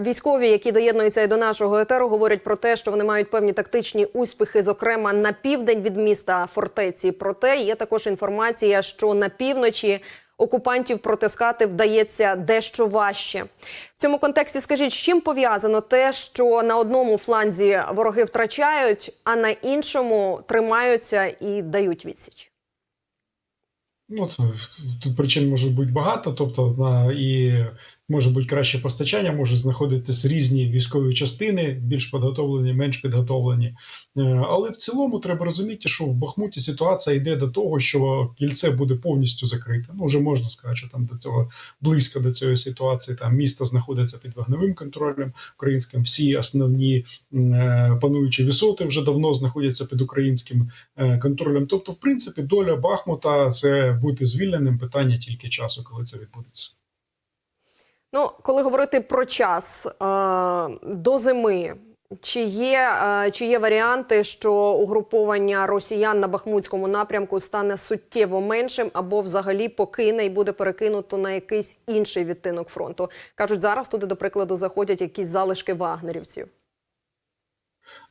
Військові, які доєднуються і до нашого етеру, говорять про те, що вони мають певні тактичні успіхи, зокрема на південь від міста фортеці. Проте є також інформація, що на півночі окупантів протискати вдається дещо важче. В цьому контексті скажіть, з чим пов'язано те, що на одному фланзі вороги втрачають, а на іншому тримаються і дають відсіч. Ну, це, причин може бути багато, тобто на і може бути краще постачання, можуть знаходитись різні військові частини, більш підготовлені, менш підготовлені. Е, Але в цілому треба розуміти, що в Бахмуті ситуація йде до того, що кільце буде повністю закрите. Ну, вже можна сказати, що там до цього близько до цієї ситуації. Там місто знаходиться під вогневим контролем українським. Всі основні е, пануючі висоти вже давно знаходяться під українським е, контролем. Тобто, в принципі, доля Бахмута це бути звільненим питання тільки часу, коли це відбудеться. Ну, коли говорити про час е, до зими, чи є, е, чи є варіанти, що угруповання росіян на Бахмутському напрямку стане суттєво меншим або взагалі покине і буде перекинуто на якийсь інший відтинок фронту? Кажуть, зараз туди, до прикладу, заходять якісь залишки вагнерівців.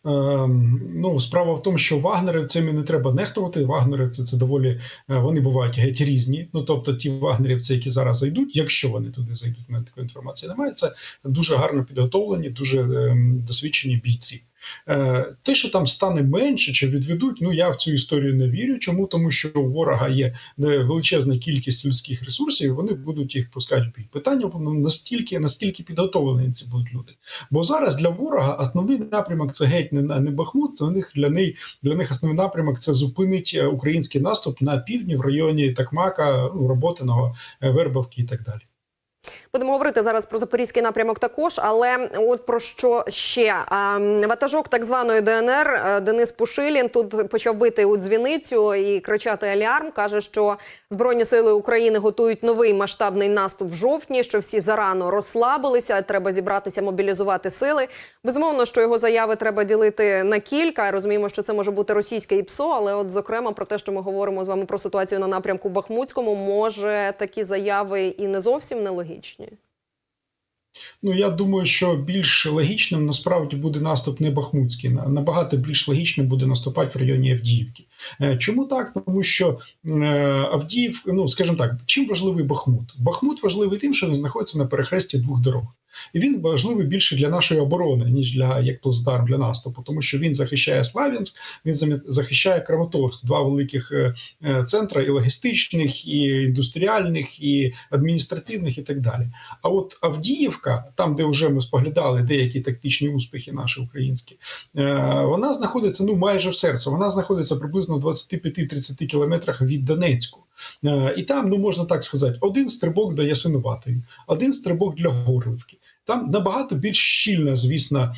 Ем, ну, справа в тому, що вагнерівцями не треба нехтувати. Вагнерівці це доволі е, вони бувають геть різні. Ну тобто, ті вагнерівці, які зараз зайдуть, якщо вони туди зайдуть, на такої інформації немає. Це дуже гарно підготовлені, дуже ем, досвідчені бійці. Е, Те, що там стане менше чи відведуть, ну я в цю історію не вірю. Чому? Тому що у ворога є е, величезна кількість людських ресурсів, і вони будуть їх пускати в бій. Питання воно настільки, наскільки підготовлені ці будуть люди. Бо зараз для ворога основний напрямок це геть не, не Бахмут. Це у них для них для них основний напрямок це зупинить е, український наступ на півдні в районі Такмака, ну, Роботиного, Вербовки і так далі. Будемо говорити зараз про запорізький напрямок також, але от про що ще ватажок так званої ДНР е, Денис Пушилін тут почав бити у дзвіницю і кричати алярм. каже, що збройні сили України готують новий масштабний наступ в жовтні. Що всі зарано розслабилися. Треба зібратися, мобілізувати сили. Безумовно, що його заяви треба ділити на кілька. Розуміємо, що це може бути російське ІПСО, але от зокрема про те, що ми говоримо з вами про ситуацію на напрямку Бахмутському, може такі заяви і не зовсім нелогічні. Ну я думаю, що більш логічним насправді буде наступ не Бахмутський. Набагато більш логічним буде наступати в районі Авдіївки. Е, чому так? Тому що е, Авдіїв, ну скажімо так, чим важливий Бахмут? Бахмут важливий тим, що він знаходиться на перехресті двох дорог. І він важливий більше для нашої оборони, ніж для як плацдарм для наступу, тому що він захищає Слав'янськ, він захищає Краматорськ, два великих центри і логістичних, і індустріальних, і адміністративних, і так далі. А от Авдіївка, там де вже ми споглядали деякі тактичні успіхи, наші українські, вона знаходиться ну майже в серці. Вона знаходиться приблизно в 25-30 кілометрах від Донецьку. І там, ну можна так сказати, один стрибок до Ясинуватої, один стрибок для Горлівки. Там набагато більш щільна, звісно,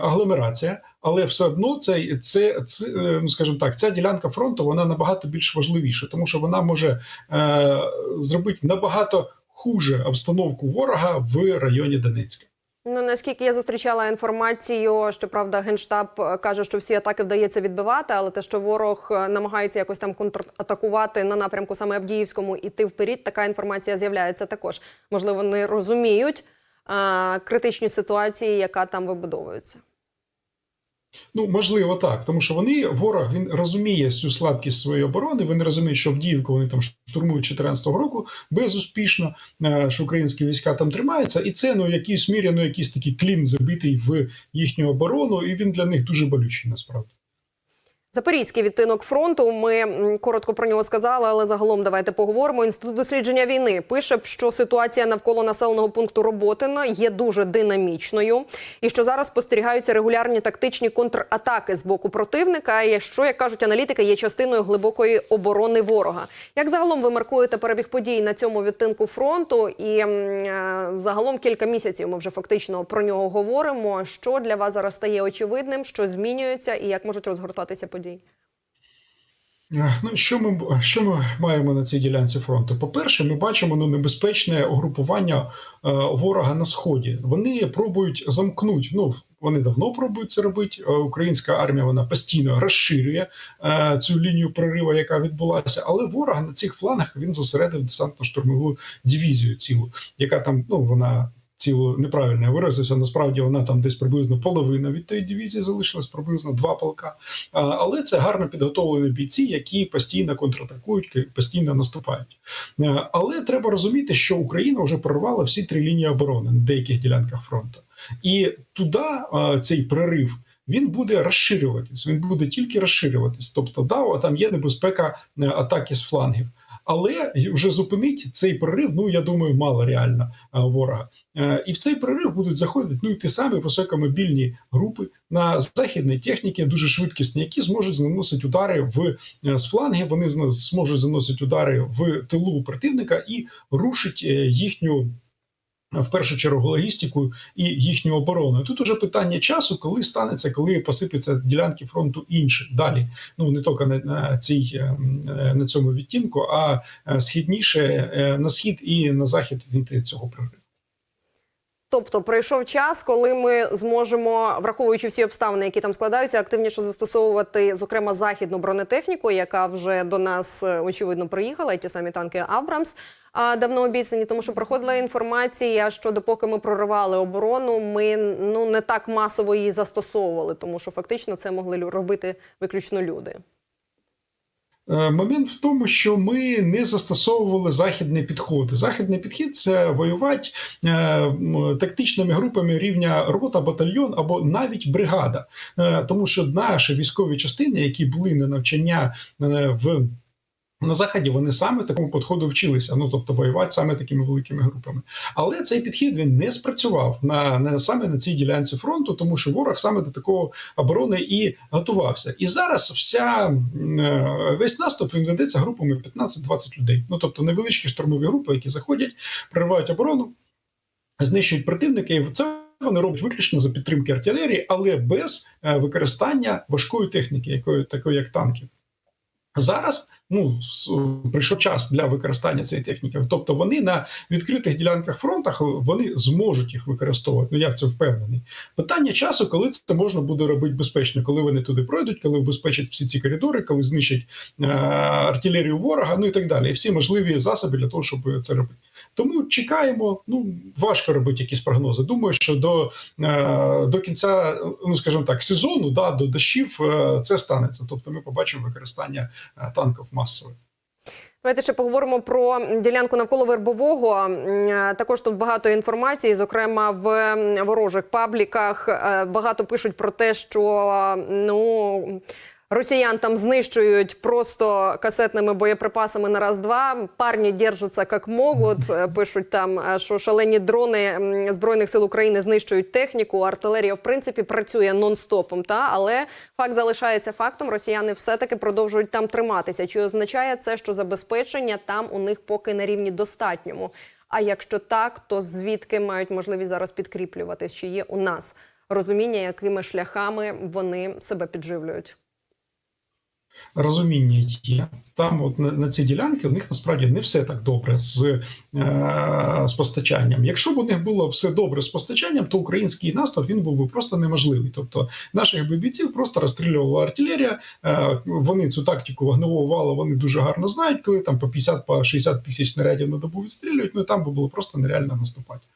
агломерація, але все одно це, це, це ну скажімо так, ця ділянка фронту вона набагато більш важливіша, тому що вона може е, зробити набагато хуже обстановку ворога в районі Донецька. Ну наскільки я зустрічала інформацію, що правда генштаб каже, що всі атаки вдається відбивати, але те, що ворог намагається якось там контратакувати на напрямку саме Авдіївському іти вперед, така інформація з'являється також. Можливо, не розуміють а, критичні ситуації, яка там вибудовується. Ну, можливо, так, тому що вони ворог він розуміє всю слабкість своєї оборони. Вони розуміють, що Авдіївку вони там штурмують 14 року безуспішно, що українські війська там тримаються, і це ну якийсь мірі, ну якийсь такий клін забитий в їхню оборону, і він для них дуже болючий насправді. Запорізький відтинок фронту. Ми коротко про нього сказали, але загалом давайте поговоримо. Інститут дослідження війни пише, що ситуація навколо населеного пункту Роботина є дуже динамічною, і що зараз спостерігаються регулярні тактичні контратаки з боку противника. І що як кажуть аналітики, є частиною глибокої оборони ворога. Як загалом ви маркуєте перебіг подій на цьому відтинку фронту? І е, загалом кілька місяців ми вже фактично про нього говоримо. Що для вас зараз стає очевидним, що змінюється, і як можуть розгортатися події? Ну, що ми що ми маємо на цій ділянці фронту? По-перше, ми бачимо ну, небезпечне угрупування е, ворога на сході. Вони пробують замкнути. Ну вони давно пробують це робити. Українська армія вона постійно розширює е, цю лінію прориву, яка відбулася. Але ворога на цих флангах він зосередив десантно-штурмову дивізію, цілу, яка там ну вона цілу неправильно я виразився. Насправді вона там десь приблизно половина від тої дивізії залишилась, приблизно два полка. Але це гарно підготовлені бійці, які постійно контратакують, постійно наступають. Але треба розуміти, що Україна вже прорвала всі три лінії оборони на деяких ділянках фронту, і туди цей прорив. Він буде розширюватись, він буде тільки розширюватись. Тобто, да, там є небезпека е, атаки з флангів, але вже зупинить цей прорив. Ну я думаю, мало реально е, ворога. Е, І в цей прорив будуть заходити ну і ті самі високомобільні групи на західній техніці, дуже швидкісні, які зможуть заносити удари в е, з флангів. Вони зможуть заносити удари в тилу противника і рушить їхню. В першу чергу логістику і їхню оборону. Тут уже питання часу, коли станеться, коли посипеться ділянки фронту інші далі. Ну не тільки на, цій е, на цьому відтінку, а е, східніше е, на схід і на захід від цього прориву. Тобто прийшов час, коли ми зможемо, враховуючи всі обставини, які там складаються, активніше застосовувати, зокрема, західну бронетехніку, яка вже до нас е, очевидно приїхала, і ті самі танки Абрамс. Давно обіцяні, тому що проходила інформація, що допоки ми проривали оборону, ми ну не так масово її застосовували, тому що фактично це могли робити виключно люди. Е, Момент в тому, що ми не застосовували західний підход. Західний підхід це воювати е, тактичними групами рівня рота, батальйон або навіть бригада. Е, тому що наші військові частини, які були на навчання в. На заході вони саме такому підходу вчилися. Ну тобто воювати саме такими великими групами. Але цей підхід він не спрацював на, на саме на цій ділянці фронту, тому що ворог саме до такого оборони і готувався. І зараз вся е, весь наступ він ведеться групами 15-20 людей. Ну тобто невеличкі штурмові групи, які заходять, проривають оборону, знищують противника, і це. Вони роблять виключно за підтримки артилерії, але без е, використання важкої техніки, якої такої як танки. Зараз ну прийшов час для використання цієї техніки. Тобто вони на відкритих ділянках фронтах вони зможуть їх використовувати. Ну я в це впевнений. Питання часу, коли це можна буде робити безпечно, коли вони туди пройдуть, коли убезпечать всі ці коридори, коли знищать е- артилерію ворога, ну і так далі. І всі можливі засоби для того, щоб це робити. Тому чекаємо. Ну важко робити якісь прогнози. Думаю, що до, е- до кінця, ну скажімо так, сезону, да, до дощів е- це станеться. Тобто, ми побачимо використання е, танків масове. Давайте ще поговоримо про ділянку навколо Вербового. Е, Також тут багато інформації, зокрема в ворожих пабліках. Е, Багато пишуть про те, що ну. Росіян там знищують просто касетними боєприпасами на раз-два. Парні держаться як можуть. Е, Пишуть там, е, що шалені дрони збройних сил України знищують техніку. Артилерія в принципі працює нон-стопом. Та але факт залишається фактом. Росіяни все-таки продовжують там триматися. Чи означає це, що забезпечення там у них поки на рівні достатньому? А якщо так, то звідки мають можливість зараз підкріплюватись? Чи є у нас розуміння, якими шляхами вони себе підживлюють? Розуміння є. Там, от на, цій ділянці, у них насправді не все так добре з, е, з постачанням. Якщо б у них було все добре з постачанням, то український наступ він був би просто неможливий. Тобто наших би бійців просто розстрілювала артилерія. Е, вони цю тактику вогневого валу вони дуже гарно знають, коли там по 50 по 60 тисяч снарядів на добу відстрілюють. Ну там би було просто нереально наступати.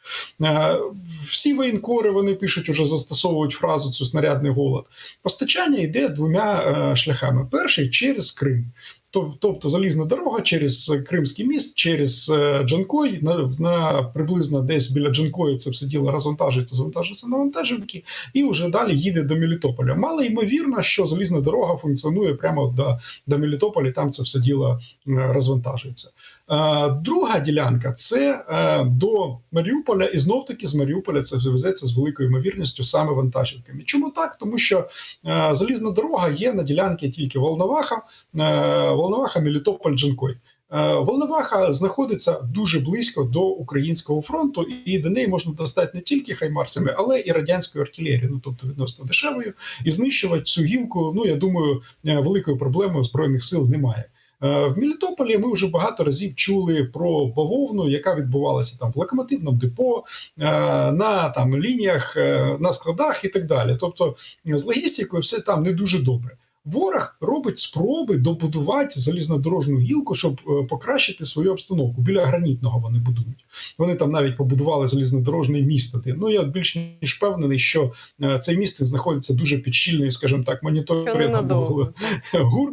Е, всі воєнкори вони пишуть, уже застосовують фразу цю снарядний голод. Постачання йде двома е, шляхами: перший через Крим. Тоб- Тобто залізна дорога через Кримський міст, через е, Джанкой, на, на приблизно десь біля Джанкої це все діло розвантажується, завантажується на вантажівки, і вже далі їде до Мелітополя. Мало ймовірно, що залізна дорога функціонує прямо до, до Мелітополя, там це все діло е, розвантажується. Е, Друга ділянка це е, до Маріуполя, і знов таки з Маріуполя це везеться з великою ймовірністю саме вантажівками. Чому так? Тому що е, залізна дорога є на ділянці тільки Волноваха, Волноваха, Мелітополь, Джанкой. Волноваха знаходиться дуже близько до українського фронту, і до неї можна достати не тільки хаймарсами, але і радянською артилерією, ну тобто відносно дешевою, і знищувати цю гілку. Ну я думаю, великою проблемою збройних сил немає. Е, В Мелітополі ми вже багато разів чули про бавовну, яка відбувалася там в локомотивному депо, е, на там лініях, е, на складах і так далі. Тобто з логістикою все там не дуже добре. ворог робить спроби добудувати залізнодорожну гілку, щоб покращити свою обстановку. Біля гранітного вони будують. Вони там навіть побудували залізнодорожний міст. один. Ну я більш ніж впевнений, що цей міст знаходиться дуже під щільною, скажімо так, моніторингом гур.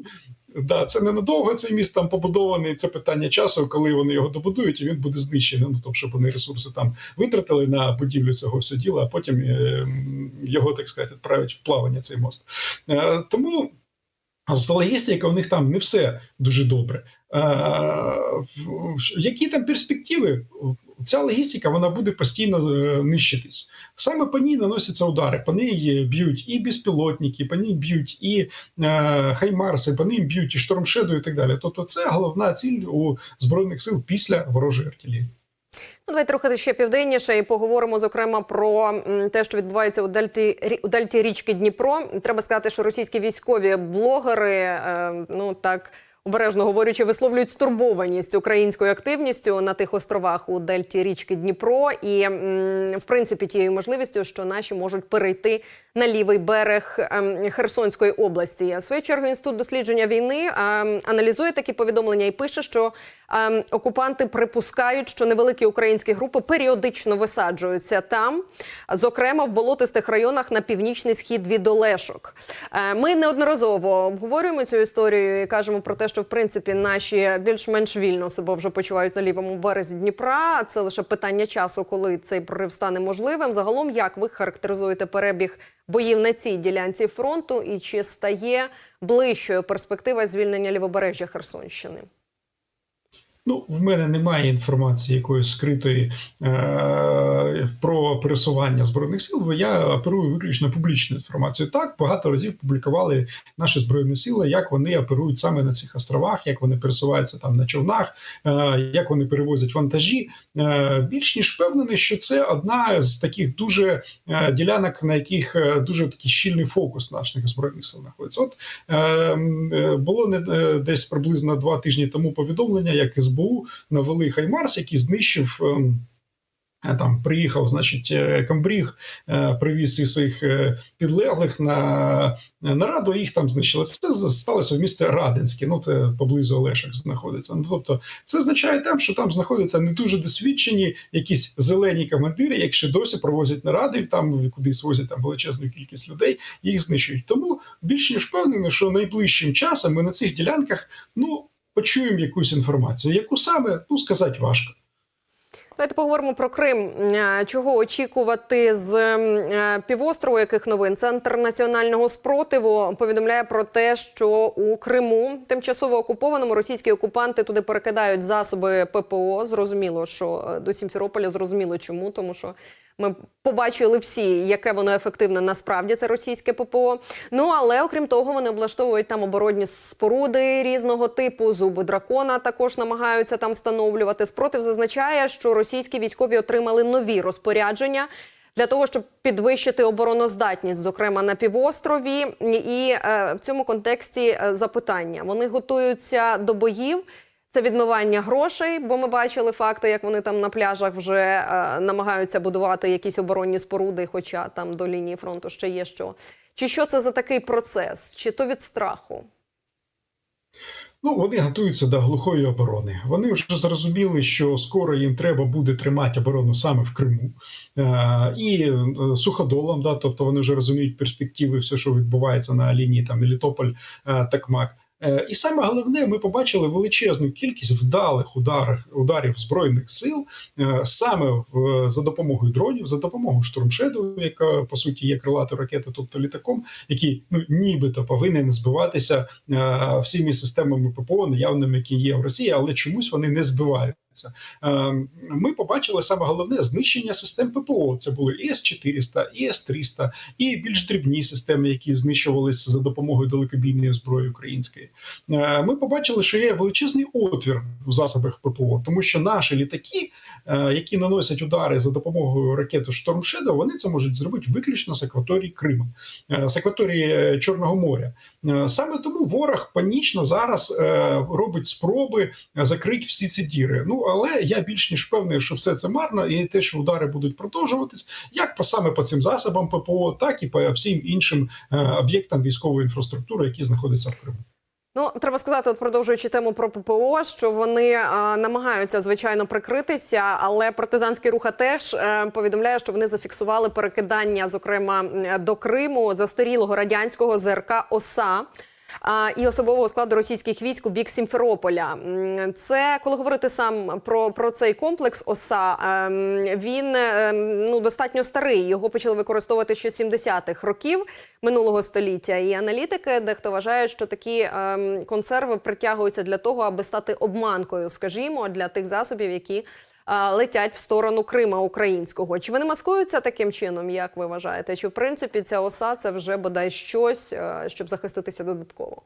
Да, це ненадовго. Цей міст там побудований. Це питання часу, коли вони його добудують, і він буде знищений. Ну тобто, щоб вони ресурси там витратили на будівлю цього всього діла, а потім е, його так сказати відправлять в плавання. Цей мост. Е, тому з логістика у них там не все дуже добре. Е, які там перспективи? Ця логістика вона буде постійно е, нищитись. Саме по ній наносяться удари. По ній б'ють і безпілотники, по ній б'ють і е, хаймарси, по ним б'ють і штормшеду, і так далі. Тобто, це головна ціль у збройних сил після ворожої артилерії. Ну, давайте рухати ще південніше і поговоримо зокрема про те, що відбувається у дельті у дельті річки Дніпро. Треба сказати, що російські військові блогери, е, ну так обережно говорячи, висловлюють стурбованість українською активністю на тих островах у дельті річки Дніпро, і в принципі тією можливістю, що наші можуть перейти на лівий берег ем, Херсонської області. В свою чергу інститут дослідження війни ем, аналізує такі повідомлення і пише, що ем, окупанти припускають, що невеликі українські групи періодично висаджуються там, зокрема в болотистих районах на північний схід від Олешок. Е, Ми неодноразово обговорюємо цю історію і кажемо про те, що в принципі наші більш-менш вільно себе вже почувають на лівому березі Дніпра. Це лише питання часу, коли цей прорив стане можливим. Загалом, як ви характеризуєте перебіг боїв на цій ділянці фронту, і чи стає ближчою перспектива звільнення лівобережжя Херсонщини? Ну, в мене немає інформації якоїсь скритої е- про пересування збройних сил, бо я оперую виключно публічною інформацією. Так багато разів публікували наші збройні сили, як вони оперують саме на цих островах, як вони пересуваються там на човнах, е- як вони перевозять вантажі. Е- більш ніж впевнений, що це одна з таких дуже е- ділянок, на яких е, дуже такий щільний фокус наших збройних сил знаходиться. От е, е, було не е, десь приблизно два тижні тому повідомлення, як СБУ навели Хаймарс, який знищив. ем, е, Там приїхав, значить, е, Камбріг, е, привіз всіх своїх підлеглих на нараду, їх там знищили. Це сталося в місті Радинське, ну це поблизу Олешок знаходиться. Ну тобто, це означає там, що там знаходяться не дуже досвідчені якісь зелені командири, якщо досі провозять наради, і там кудись возять там величезну кількість людей, їх знищують. Тому більш ніж впевнений, що найближчим часом ми на цих ділянках ну почуємо якусь інформацію. Яку саме ну сказати важко. Давайте поговоримо про Крим. Е, Чого очікувати з е, півострову? Яких новин? Центр національного спротиву повідомляє про те, що у Криму тимчасово окупованому російські окупанти туди перекидають засоби ППО. Зрозуміло, що е, до Сімферополя зрозуміло чому, тому що. Ми побачили всі, яке воно ефективне насправді це російське ППО. Ну але окрім того, вони облаштовують там оборонні споруди різного типу. Зуби дракона також намагаються там встановлювати. Спротив зазначає, що російські військові отримали нові розпорядження. Для того щоб підвищити обороноздатність, зокрема на півострові, і е, в цьому контексті е, запитання вони готуються до боїв. Це відмивання грошей, бо ми бачили факти, як вони там на пляжах вже е, намагаються будувати якісь оборонні споруди, хоча там до лінії фронту ще є що. Чи що це за такий процес? Чи то від страху? Ну, вони готуються до глухої оборони. Вони вже зрозуміли, що скоро їм треба буде тримати оборону саме в Криму е, і е, суходолом. Да, тобто вони вже розуміють перспективи, все, що відбувається на лінії там Мелітополь, е, Такмак. Е, І саме головне, ми побачили величезну кількість вдалих ударів, ударів збройних сил е, саме в, за допомогою дронів, за допомогою штурмшеду, яка по суті є крилатою ракета, тобто літаком, який ну нібито повинен збиватися е, всіми системами ППО, наявними, які є в Росії, але чомусь вони не збиваються. Е, Ми побачили саме головне знищення систем ППО. Це були і С-400, і С-300, і більш дрібні системи, які знищувалися за допомогою далекобійної зброї української. Е, Ми побачили, що є величезний отвір в засобах ППО, тому що наші літаки, е, які наносять удари за допомогою ракети Storm Shadow, вони це можуть зробити виключно з акваторії Криму, з акваторії Чорного моря. Саме тому ворог панічно зараз робить спроби закрити всі ці діри. Ну але я більш ніж впевнений, що все це марно, і те, що удари будуть продовжуватись, як по саме по цим засобам ППО, так і по всім іншим е, об'єктам військової інфраструктури, які знаходяться в Криму. Ну, треба сказати, от продовжуючи тему про ППО, що вони а, намагаються звичайно прикритися, але партизанський рух теж е, повідомляє, що вони зафіксували перекидання, зокрема до Криму застарілого радянського ЗРК ОСА. І особового складу російських військ у бік Сімферополя. Це коли говорити сам про, про цей комплекс ОСА, ем, він ем, ну достатньо старий. Його почали використовувати ще з 70-х років минулого століття. І аналітики дехто вважає, що такі ем, консерви притягуються для того, аби стати обманкою, скажімо, для тих засобів, які летять в сторону Крима українського. Чи вони маскуються таким чином, як ви вважаєте? Чи в принципі ця оса це вже бодай щось, е, щоб захиститися додатково?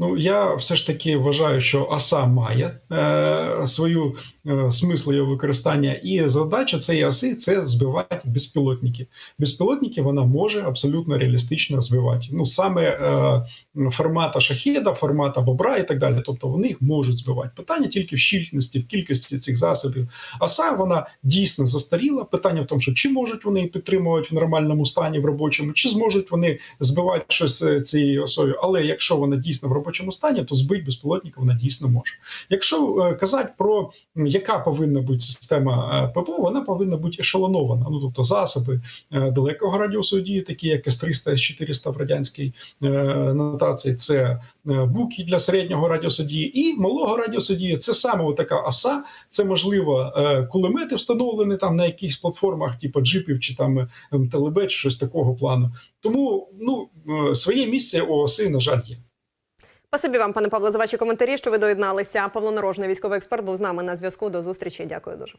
Ну я все ж таки вважаю, що оса має е, свою е, смисл її використання, і задача цієї оси це збивати безпілотники. Безпілотники вона може абсолютно реалістично збивати. Ну саме е, формата шахіда, формата бобра і так далі. Тобто вони їх можуть збивати. Питання тільки в щільності, в кількості цих засобів. Оса вона дійсно застаріла. Питання в тому, що чи можуть вони підтримувати в нормальному стані в робочому, чи зможуть вони збивати щось е, цією осою. Але якщо вона дійсно в робочому стані, то збити безпілотника вона дійсно може. Якщо е, казати про яка повинна бути система е, ППО, вона повинна бути ешелонована. Ну тобто засоби е, далекого радіусу дії, такі як С-300, С-400 в радянській нотації, це буки для середнього радіусу дії, і малого радіусу дії це саме така оса. Це можливо кулемети встановлені там на якихось платформах, типу джипів чи там телебе, чи щось такого плану. Тому ну своє місце у оси, на жаль, є. Спасибі вам, пане Павло, за ваші коментарі, що ви доєдналися. Павло Нарожний, військовий експерт, був з нами на зв'язку. До зустрічі. Дякую дуже.